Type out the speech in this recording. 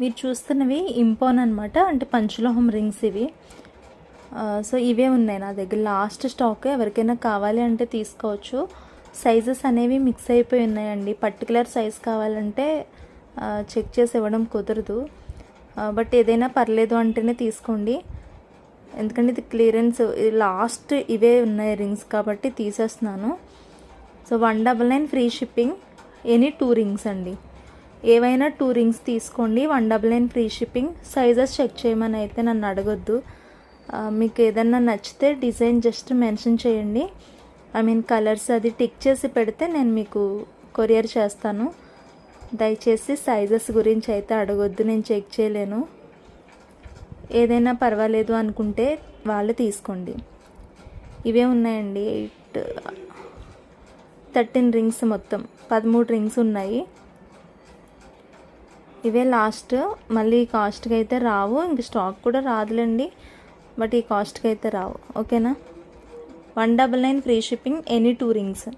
మీరు చూస్తున్నవి ఇంపోన్ అనమాట అంటే పంచలోహం రింగ్స్ ఇవి. సో ఇవే ఉన్నాయి నా దగ్గర. లాస్ట్ స్టాక్ ఎవరికైనా కావాలి అంటే తీసుకోవచ్చు. సైజెస్ అనేవి మిక్స్ అయిపోయి ఉన్నాయండి. పర్టికులర్ సైజ్ కావాలంటే చెక్ చేసి ఇవ్వడం కుదరదు. బట్ ఏదైనా పర్లేదు అంటేనే తీసుకోండి. ఎందుకంటే ఇది క్లియరెన్స్ లాస్ట్ ఇవే ఉన్నాయి రింగ్స్ కాబట్టి తీసేస్తున్నాను. So one double nine free shipping any two rings అండి. ఏవైనా టూ రింగ్స్ తీసుకోండి. One double nine free shipping sizes check చేయమని అయితే నన్ను అడగొద్దు. మీకు ఏదన్నా నచ్చితే డిజైన్ జస్ట్ మెన్షన్ చేయండి. ఐ మీన్ కలర్స్ అది టిక్ చేసి పెడితే నేను మీకు కొరియర్ చేస్తాను. దయచేసి సైజెస్ గురించి అయితే అడగొద్దు. నేను చెక్ చేయలేను. ఏదైనా పర్వాలేదు అనుకుంటే వాళ్ళు తీసుకోండి. ఇవే ఉన్నాయండి. ఎయిట్ థర్టీన్ రింగ్స్ మొత్తం. పదమూడు రింగ్స్ ఉన్నాయి. ఇవే లాస్ట్ మళ్ళీ ఈ కాస్ట్కి అయితే రావు. ఇంక స్టాక్ కూడా రాదులేండి. బట్ ఈ కాస్ట్కి అయితే రావు. ఓకేనా? One double nine free shipping any two rings